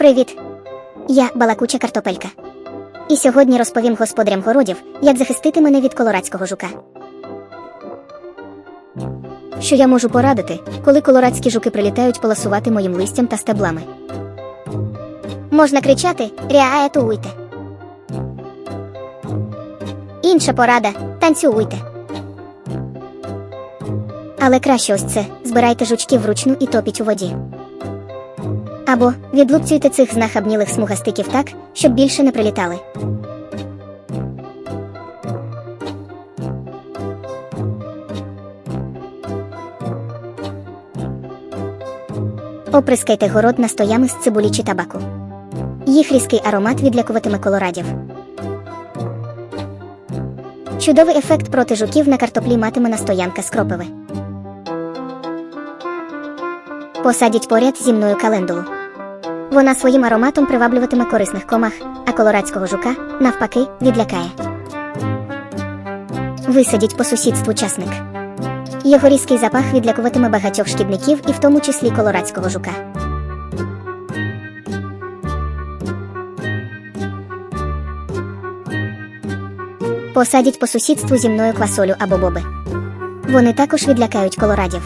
Привіт! Я балакуча картопелька. І сьогодні розповім господарям городів, як захистити мене від колорадського жука. Що я можу порадити, коли колорадські жуки прилітають поласувати моїм листям та стеблами. Можна кричати Ряетуйте. Інша порада танцюйте. Але краще ось це збирайте жучків вручну і топіть у воді. Або відлупцюйте цих знахабнілих смугастиків так, щоб більше не прилітали. Оприскайте город настоями з цибулі чи табаку. Їх різкий аромат відлякуватиме колорадів. Чудовий ефект проти жуків на картоплі матиме настоянка з кропиви. Посадіть поряд зі мною календулу. Вона своїм ароматом приваблюватиме корисних комах, а колорадського жука, навпаки, відлякає. Висадіть по сусідству часник. Його різкий запах відлякуватиме багатьох шкідників і в тому числі колорадського жука. Посадіть по сусідству зі мною квасолю або боби. Вони також відлякають колорадів.